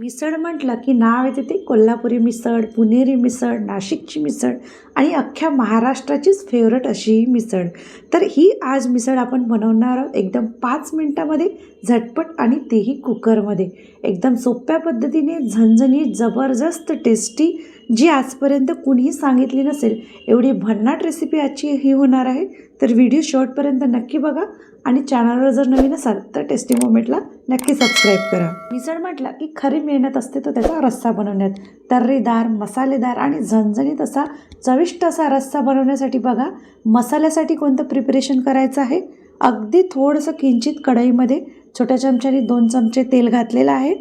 मिसळ म्हटलं की नाव येते ते कोल्हापुरी मिसळ पुणेरी मिसळ नाशिकची मिसळ आणि अख्ख्या महाराष्ट्राचीच फेवरेट अशी ही मिसळ. तर ही आज मिसळ आपण बनवणार आहोत एकदम पाच मिनटामध्ये झटपट आणि तेही कुकरमध्ये. एकदम सोप्या पद्धतीने झणझणी जबरदस्त टेस्टी जी आजपर्यंत कुणीही सांगितली नसेल एवढी भन्नाट रेसिपी आजची ही होणार आहे. तर व्हिडिओ शेवटपर्यंत नक्की बघा आणि चॅनलवर जर नवीन असाल तर टेस्टी मोमेंटला नक्की सबस्क्राईब करा. मिसळ म्हटलं की खरी मेहनत असते तो त्याचा रस्सा बनवण्यात. तर्रीदार मसालेदार आणि झणझणीत असा चविष्ट असा रस्सा बनवण्यासाठी बघा मसाल्यासाठी कोणतं प्रिपरेशन करायचं आहे? अगदी थोडंसं किंचित कढईमध्ये छोट्या चमच्याने दोन चमचे तेल घातलेलं आहे.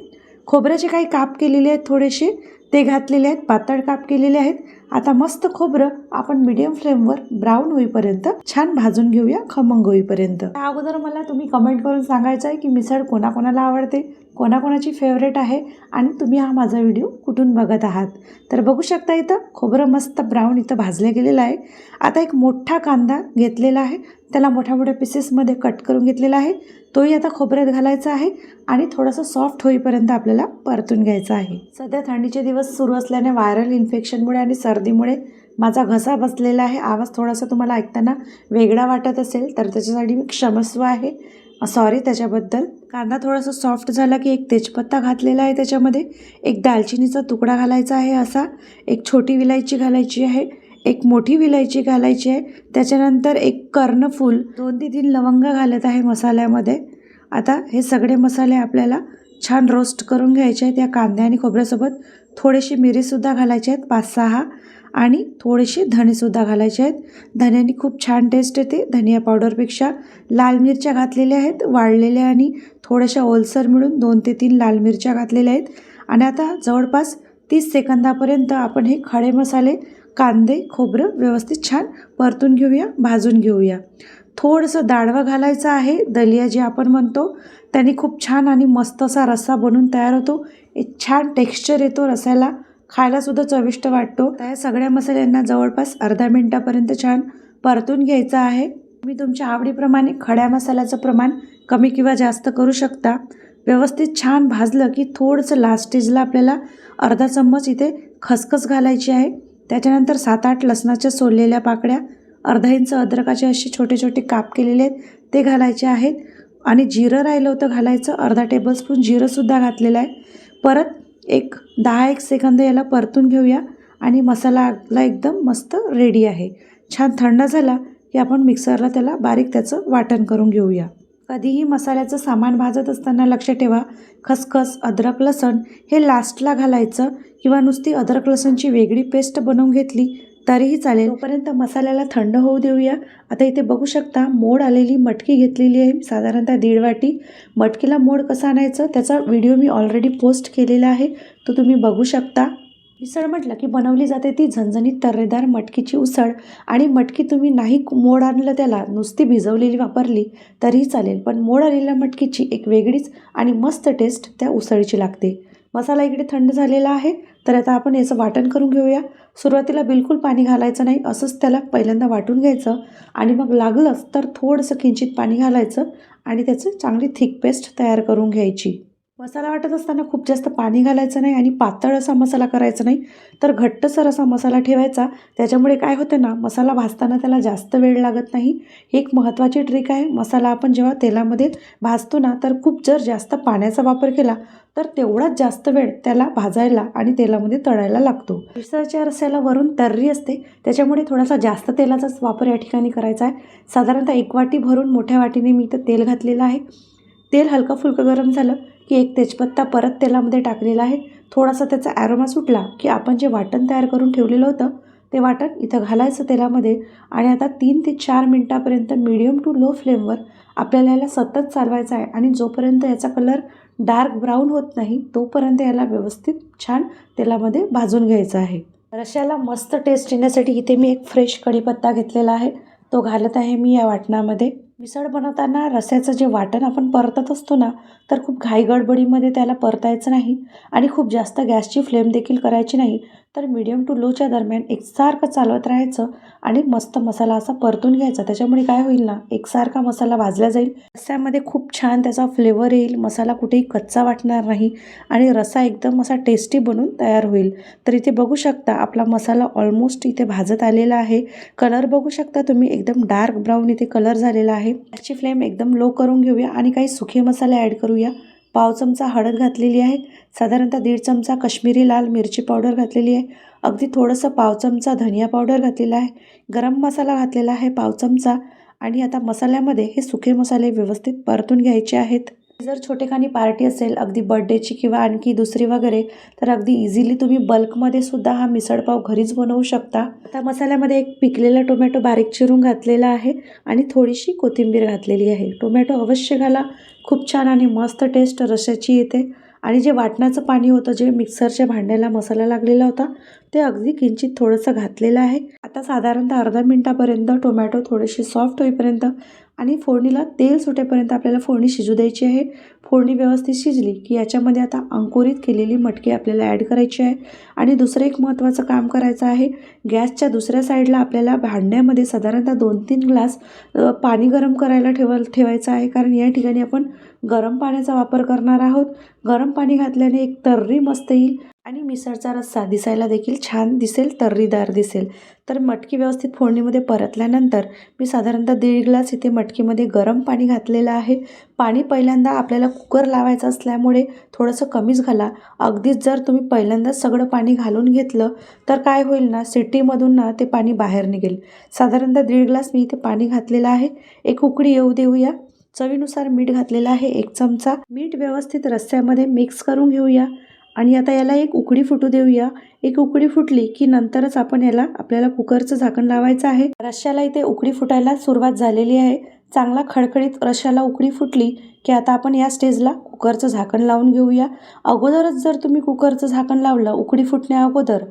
खोबऱ्याचे काही काप केलेले आहेत थोडेसे. ते घातलेले आहेत पातळ काप केलेले आहेत. आता मस्त खोबरं आपण मीडियम फ्लेमवर ब्राऊन होईपर्यंत छान भाजून घेऊया खमंग होईपर्यंत. त्या अगोदर मला तुम्ही कमेंट करून सांगायचं आहे की मिसळ कोणाकोणाला आवडते? कोणाकोणाची फेवरेट आहे आणि तुम्ही हा माझा व्हिडिओ कुठून बघत आहात? तर बघू शकता इथं खोबरं मस्त ब्राऊन इथं भाजलं गेलेलं आहे. आता एक मोठा कांदा घेतलेला आहे. त्याला मोठ्या मोठ्या पिसेसमध्ये कट करून घेतलेला आहे. तोही आता खोबऱ्यात घालायचा आहे आणि थोडंसं सॉफ्ट होईपर्यंत आपल्याला परतून घ्यायचं आहे. सध्या थंडीचे दिवस सुरू असल्याने व्हायरल इन्फेक्शनमुळे आणि सर्दीमुळे माझा घसा बसलेला आहे. आवाज थोडासा तुम्हाला ऐकताना वेगळा वाटत असेल तर त्याच्यासाठी मी क्षमस्व आहे. सॉरी त्याच्याबद्दल. कांदा थोडासा सॉफ्ट झाला की एक तेजपत्ता घातलेला आहे त्याच्यामध्ये. एक दालचिनीचा तुकडा घालायचा आहे असा. एक छोटी विलायची घालायची आहे. एक मोठी विलायची घालायची आहे. त्याच्यानंतर एक कर्णफूल दोन ते तीन लवंग घालत आहे मसाल्यामध्ये. आता हे सगळे मसाले आपल्याला छान रोस्ट करून घ्यायचे आहेत या कांद्या आणि खोबऱ्यासोबत. थोडेसे मिरीसुद्धा घालायचे आहेत पाच सहा आणि थोडेसे धणेसुद्धा घालायचे आहेत. धण्याने खूप छान टेस्ट येते. धनिया पावडरपेक्षा लाल मिरच्या घातलेल्या आहेत वाळलेल्या आणि थोड्याशा ओलसर मिळून दोन ते तीन लाल मिरच्या घातलेल्या आहेत. आणि आता जवळपास तीस सेकंदापर्यंत आपण हे खडे मसाले कांदे खोबरं व्यवस्थित छान परतून घेऊया भाजून घेऊया. थोडंसं दाढवं घालायचं आहे. दलिया जे आपण म्हणतो त्याने खूप छान आणि मस्त असा रस्सा बनून तयार होतो. एक छान टेक्स्चर येतो रस्याला. खायलासुद्धा चविष्ट वाटतो. त्या सगळ्या मसाल्यांना जवळपास अर्धा मिनटापर्यंत छान परतून घ्यायचं आहे. तुम्ही तुमच्या आवडीप्रमाणे खड्या मसाल्याचं प्रमाण कमी किंवा जास्त करू शकता. व्यवस्थित छान भाजलं की थोडंसं लास्ट स्टेजला आपल्याला अर्धा चम्मच इथे खसखस घालायची आहे. त्याच्यानंतर सात आठ लसणाच्या सोललेल्या पाकड्या अर्धा इंच अद्रकाचे असे छोटे छोटे काप केलेले आहेत ते घालायचे आहेत. आणि जिरं राहिलं होतं घालायचं अर्धा टेबलस्पून जिरंसुद्धा घातलेलं आहे. परत एक दहा एक सेकंद याला परतून घेऊया. आणि मसाला आपला एकदम मस्त रेडी आहे. छान थंड झाला की आपण मिक्सरला त्याला बारीक त्याचं वाटण करून घेऊया. कधीही मसाल्याचं सामान भाजत असताना लक्ष ठेवा. खसखस अद्रक लसण हे लास्टला घालायचं. किंवा नुसती अद्रक लसणची वेगळी पेस्ट बनवून घेतली तरीही चालेल. तोपर्यंत मसाल्याला थंड होऊ देऊया. आता इथे बघू शकता मोड आलेली मटकी घेतलेली आहे. साधारणतः दीड वाटी. मटकीला मोड कसं आणायचं त्याचा व्हिडिओ मी ऑलरेडी पोस्ट केलेला आहे. तो तुम्ही बघू शकता. मिसळ म्हटलं की बनवली जाते ती झणझणीत तर्रेदार मटकीची उसळ. आणि मटकी तुम्ही नाही मोड आणलं त्याला नुसती भिजवलेली वापरली तरीही चालेल. पण मोड आलेल्या मटकीची एक वेगळीच आणि मस्त टेस्ट त्या उसळीची लागते. मसाला इकडे थंड झालेला आहे तर आता आपण याचं वाटण करून घेऊया. सुरुवातीला बिलकुल पाणी घालायचं नाही असंच त्याला पहिल्यांदा वाटून घ्यायचं आणि मग लागलंच तर थोडंसं किंचित पाणी घालायचं आणि त्याचं चांगली थिक पेस्ट तयार करून घ्यायची. मसाला वाटत असताना खूप जास्त पाणी घालायचं नाही आणि पातळ असा मसाला करायचा नाही. तर घट्टसर असा मसाला ठेवायचा. त्याच्यामुळे काय होतं ना मसाला भाजताना त्याला जास्त वेळ लागत नाही. ही एक महत्त्वाची ट्रिक आहे. मसाला आपण जेव्हा तेलामध्ये भाजतो ना तर खूप जर जास्त पाण्याचा वापर केला तर तेवढाच जास्त वेळ त्याला भाजायला आणि तेलामध्ये तळायला लागतो. मिसळच्या रस्स्याला वरून तर्री असते. त्याच्यामुळे थोडासा जास्त तेलाचाच वापर या ठिकाणी करायचा आहे. साधारणतः एक वाटी भरून मोठ्या वाटीने मी इथं तेल घातलेलं आहे. तेल हलकं फुलकं गरम झालं. की एक तेजपत्ता परत तेलामध्ये टाकलेला आहे. थोडासा त्याचा ॲरोमा सुटला की आपण जे वाटण तयार करून ठेवलेलं होतं ते वाटण इथं घालायचं तेलामध्ये आणि आता तीन ते चार मिनटापर्यंत मिडियम टू लो फ्लेमवर आपल्याला याला सतत चालवायचं आहे आणि जोपर्यंत याचा कलर डार्क ब्राऊन होत नाही तोपर्यंत याला व्यवस्थित छान तेलामध्ये भाजून घ्यायचं आहे. रश्याला मस्त टेस्ट येण्यासाठी इथे मी एक फ्रेश कढीपत्ता घेतलेला आहे. तो घालत आहे मी या वाटणामध्ये. मिसळ बनवताना रस्याचं जे वाटण आपण परतत असतो ना तर खूप घाई गडबडीमध्ये त्याला परतायचं नाही आणि खूप जास्त गॅसची फ्लेम देखील करायची नाही तर मिडियम टू लोच्या दरम्यान एकसारखं चालवत राहायचं आणि मस्त मसाला असा परतून घ्यायचा. त्याच्यामुळे काय होईल ना एकसारखा मसाला भाजला जाईल. रस्स्यामध्ये खूप छान त्याचा फ्लेवर येईल मसाला कुठेही कच्चा वाटणार नाही आणि रसा एकदम असा टेस्टी बनून तयार होईल. तर इथे बघू शकता आपला मसाला ऑलमोस्ट इथे भाजत आलेला आहे. कलर बघू शकता तुम्ही एकदम डार्क ब्राऊन इथे कलर झालेला आहे. त्याची फ्लेम एकदम लो करून घेऊया आणि काही सुखे मसाले ॲड करूया. पाव चमचा हळद घातलेली आहे. साधारणतः दीड चमचा कश्मीरी लाल मिरची पावडर घातलेली आहे. अगदी थोडंसं पाव चमचा धनिया पावडर घातलेला आहे. गरम मसाला घातलेला आहे पाव चमचा. आणि आता मसाल्यामध्ये हे सुके मसाले व्यवस्थित परतून घ्यायचे आहेत. जर छोटेखानी पार्टी असेल अगदी बर्थडेची किंवा आणखी दुसरी वगैरे तर अगदी इझिली तुम्ही बल्कमध्ये सुद्धा हा मिसळपाव घरीच बनवू शकता. आता मसाल्यामध्ये एक पिकलेला टोमॅटो बारीक चिरून घातलेला आहे आणि थोडीशी कोथिंबीर घातलेली आहे. टोमॅटो अवश्य घाला. खूप छान आणि मस्त टेस्ट रशाची येते. आणि जे वाटणाचं पाणी होतं जे मिक्सरच्या भांड्याला मसाला लागलेला होता ते अगदी किंचित थोडंसं घातलेलं आहे. आता साधारणतः अर्धा मिनटापर्यंत टोमॅटो थोडेसे सॉफ्ट होईपर्यंत आणि फोडणीला तेल सुटेपर्यंत आपल्याला फोडणी शिजू द्यायची आहे. फोडणी व्यवस्थित शिजली की याच्यामध्ये आता अंकुरित केलेली मटकी आपल्याला ॲड करायची आहे. आणि दुसरं एक महत्त्वाचं काम करायचं आहे. गॅसच्या दुसऱ्या साईडला आपल्याला भांड्यामध्ये साधारणतः दोन तीन ग्लास पाणी गरम करायला ठेवा ठेवायचं आहे. कारण या ठिकाणी आपण गरम पाण्याचा वापर करणार आहोत. गरम पाणी घातल्याने एक तर्री मस्त येईल. आणि मिसळचा रस्सा दिसायला देखील छान दिसेल तर्रीदार दिसेल. तर मटकी व्यवस्थित फोडणीमध्ये परतल्यानंतर मी साधारणतः दीड ग्लास इथे मटकीमध्ये गरम पाणी घातलेलं आहे. पाणी पहिल्यांदा आपल्याला कुकर लावायचं असल्यामुळे थोडंसं कमीच घाला. अगदीच जर तुम्ही पहिल्यांदाच सगळं पाणी घालून घेतलं तर काय होईल ना सिटीमधून ना ते पाणी बाहेर निघेल. साधारणतः दीड ग्लास मी इथे पाणी घातलेलं आहे. एक उकडी येऊ देऊया. चवीनुसार मीठ घातलेलं आहे. एक चमचा मीठ व्यवस्थित रस्स्यामध्ये मिक्स करून घेऊया. आणि आता याला एक उकडी फुटू देऊया. एक उकडी फुटली की नंतरच आपण याला आपल्याला कुकरचं झाकण लावायचं आहे. रश्श्याला इथे उकडी फुटायला सुरुवात झालेली आहे. चांगला खडखडीत रश्श्याला उकडी फुटली की आता आपण या स्टेजला कुकरचं झाकण लावून घेऊया. अगोदरच जर तुम्ही कुकरचं झाकण लावलं उकडी फुटण्या अगोदर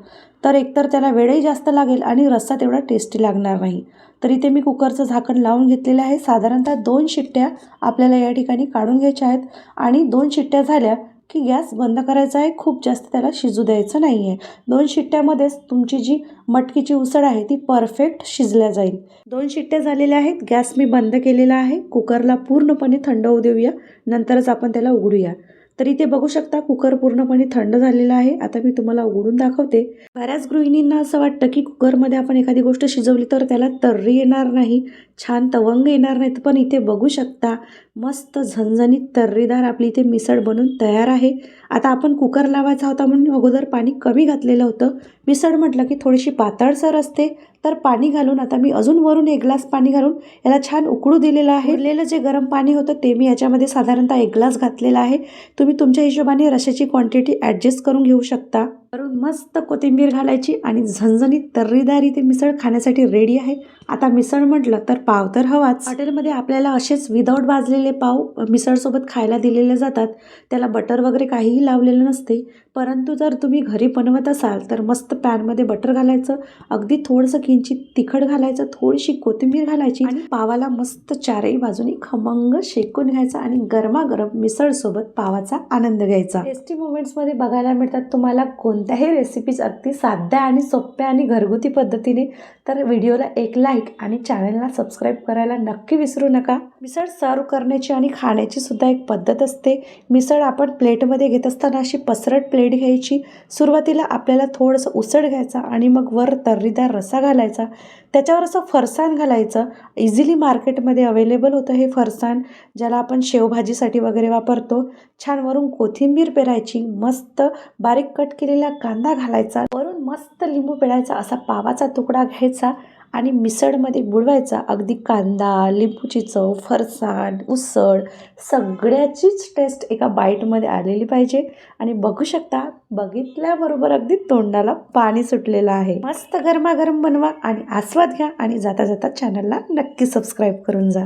तर एकतर त्याला वेळही जास्त लागेल आणि रस्सा तेवढा टेस्टी लागणार नाही. तर इथे मी कुकरचं झाकण लावून घेतलेलं आहे. साधारणतः दोन शिट्ट्या आपल्याला या ठिकाणी काढून घ्यायच्या आहेत आणि दोन शिट्ट्या झाल्या की गॅस बंद करायचा आहे. खूप जास्त त्याला शिजू द्यायचं नाही आहे दोन शिट्ट्यामध्येच तुमची जी मटकीची उसळ आहे ती परफेक्ट शिजल्या जाईल. दोन शिट्ट्या झालेल्या आहेत. गॅस मी बंद केलेला आहे. कुकरला पूर्णपणे थंड होऊ देऊया. नंतरच आपण त्याला उघडूया. तर इथे बघू शकता कुकर पूर्णपणे थंड झालेला आहे. आता मी तुम्हाला उघडून दाखवते. बऱ्याच गृहिणींना असं वाटतं की कुकरमध्ये आपण एखादी गोष्ट शिजवली तर त्याला तर्री येणार नाही. छान तवंग येणार नाहीत पण इथे बघू शकता मस्त झणझणीत तर्रीदार आपली इथे मिसळ बनून तयार आहे. आता आपण कुकर लावायचा होता म्हणून अगोदर पाणी कमी घातलेलं होतं. मिसळ म्हटलं की थोडीशी पातळसर असते तर पाणी घालून आता मी अजून वरून एक ग्लास पाणी घालून याला छान उकळू दिलेलं आहे. उरलेलं जे गरम पाणी होतं ते मी याच्यामध्ये साधारणतः एक ग्लास घातलेला आहे. तुम्ही तुमच्या हिशोबाने रशाची क्वांटिटी ॲडजस्ट करून घेऊ शकता. वरून मस्त कोथिंबीर घालायची आणि झणझणीत तर्रीदारी ते मिसळ खाण्यासाठी रेडी आहे. आता मिसळ म्हटलं तर पाव तर हवाच. हॉटेलमध्ये आपल्याला असेच विदाऊट भाजलेले पाव मिसळसोबत खायला दिलेले जातात. त्याला बटर वगैरे काहीही लावलेलं नसते. परंतु जर तुम्ही घरी बनवत असाल तर मस्त पॅनमध्ये बटर घालायचं. अगदी थोडंसं किंचित तिखट घालायचं थोडीशी कोथिंबीर घालायची आणि पावाला मस्त चारही बाजूनी खमंग शेकून घ्यायचा आणि गरमागरम मिसळसोबत पावाचा आनंद घ्यायचा. टेस्टी मुवमेंट्समध्ये बघायला मिळतात तुम्हाला कोण कोणत्याही रेसिपीज अगदी साध्या आणि सोप्या आणि घरगुती पद्धतीने तर व्हिडिओला एक लाईक आणि चॅनलला सबस्क्राईब करायला नक्की विसरू नका. मिसळ सर्व करण्याची आणि खाण्याची सुद्धा एक पद्धत असते. मिसळ आपण प्लेटमध्ये घेत असताना अशी पसरट प्लेट घ्यायची. सुरुवातीला आपल्याला थोडंसं उसळ घ्यायचा आणि मग वर तर्रीदार रसा घालायचा. त्याच्यावर असं फरसाण घालायचं. इझिली मार्केटमध्ये अवेलेबल होतं हे फरसाण ज्याला आपण शेवभाजीसाठी वगैरे वापरतो. छान वरून कोथिंबीर पेरायची. मस्त बारीक कट केलेल्या कांदा घालायचा वरून मस्त लिंबू पिळायचा असा पावाचा तुकडा घ्यायचा आणि मिसळमध्ये बुडवायचा. अगदी कांदा लिंबूची चव फरसाण उसळ सगळ्याचीच टेस्ट एका बाईटमध्ये आलेली पाहिजे. आणि बघू शकता बघितल्याबरोबर अगदी तोंडाला पाणी सुटलेलं आहे. मस्त गरमागरम बनवा आणि आस्वाद घ्या आणि जाता जाता चॅनलला नक्की सबस्क्राईब करून जा.